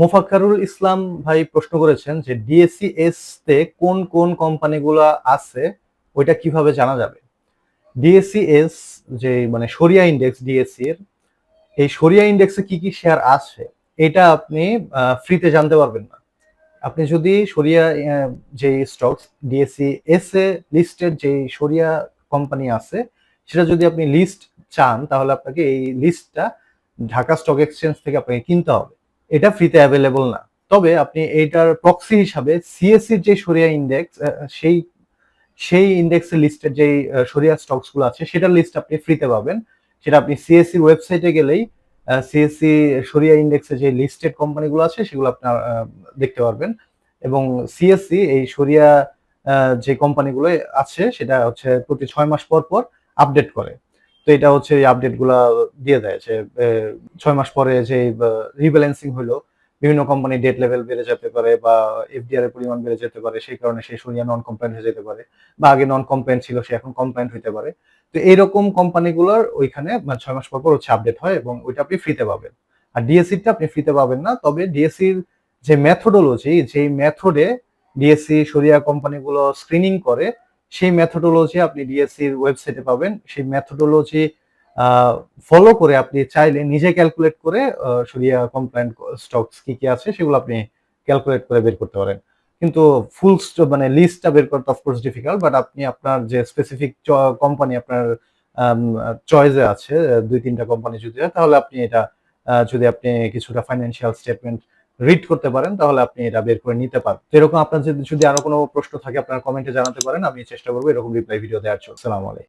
মোফাক্কারুল ইসলাম ভাই প্রশ্ন করেছেন যে ডিএসসিএস তে কোন কোন কোম্পানিগুলো আছে, ওইটা কীভাবে জানা যাবে? ডিএসসিএস যে মানে সরিয়া ইন্ডেক্স ডিএসসি এর, এই সরিয়া ইন্ডেক্সে কি কি শেয়ার আছে, এটা আপনি ফ্রিতে জানতে পারবেন না। আপনি যদি সরিয়া যে stocks DSC S A listed যে সরিয়া কোম্পানি আছে, সেটা যদি আপনি লিস্ট চান, তাহলে আপনাকে এই লিস্টটা ঢাকা স্টক এক্সচেঞ্জ থেকে আপনাকে কিনতে হবে। এটা ফ্রিতে অ্যাভেলেবল না। তবে আপনি এইটার প্রক্সি হিসাবে সিএসসির যে সরিয়া ইন্ডেক্স সেই সেই ইন্ডেক্সের লিস্টের যে সরিয়া স্টকসগুলো আছে, সেটার লিস্ট আপনি ফ্রিতে পাবেন। সেটা আপনি সিএসসির ওয়েবসাইটে গেলেই সিএসসি সরিয়া ইন্ডেক্সে যে লিস্টেড কোম্পানিগুলো আছে, সেগুলো আপনার দেখতে পারবেন। এবং সিএসসি এই সরিয়া যে কোম্পানিগুলো আছে, সেটা হচ্ছে প্রতি ছয় মাস পর পর আপডেট করে। তো এটা হচ্ছে এই আপডেটগুলা দিয়ে দেয় যে ছয় মাস পরে যে রিব্যালেন্সিং হলো বিভিন্ন কোম্পানি ডেট লেভেল বেড়ে যেতে পারে বা এফডিআর এর পরিমাণ বেড়ে যেতে পারে, সেই কারণে সেই সরিয়া নন কমপ্লায়েন্ট হয়ে যেতে পারে বা আগে নন কমপ্লায়েন্ট ছিল, সে এখন কমপ্লায়েন্ট হতে পারে। তো এইরকম কোম্পানিগুলোর ওইখানে ছয় মাস পর পর হচ্ছে আপডেট হয় এবং ওইটা আপনি ফ্রিতে পাবেন। আর ডিএসসিটা আপনি ফ্রিতে পাবেন না, তবে ডিএসসির যে মেথোডোলজি যে মেথডে ডিএসসি সরিয়া কোম্পানিগুলো স্ক্রিনিং করে সেই মেথোডোলজি আপনি ডিএসসির ওয়েবসাইটে পাবেন। সেই মেথোডোলজি ফলো করে আপনি চাইলে নিজে ক্যালকুলেট করে সরিয়া কমপ্লায়েন্ট স্টকস কি কি আছে সেগুলো আপনি ক্যালকুলেট করে বের করতে পারেন। কিন্তু ফুল মানে লিস্টটা বের করতে অফকোর্স ডিফিকাল্ট বাট আপনি আপনার যে স্পেসিফিক কোম্পানি আপনার চয়েসে আছে দুই তিনটা কোম্পানি যদি হয়, তাহলে আপনি এটা যদি আপনি কিছুটা ফাইন্যান্সিয়াল স্টেটমেন্ট রিড করতে পারেন, তাহলে আপনি এটা বের করে নিতে পারেন এরকম আপনার যদি আরও কোনো প্রশ্ন থাকে, আপনার কমেন্টে জানাতে পারেন, আমি চেষ্টা করব এরকম রিপ্লাই ভিডিও দেওয়ার জন্য। আলাইকুম।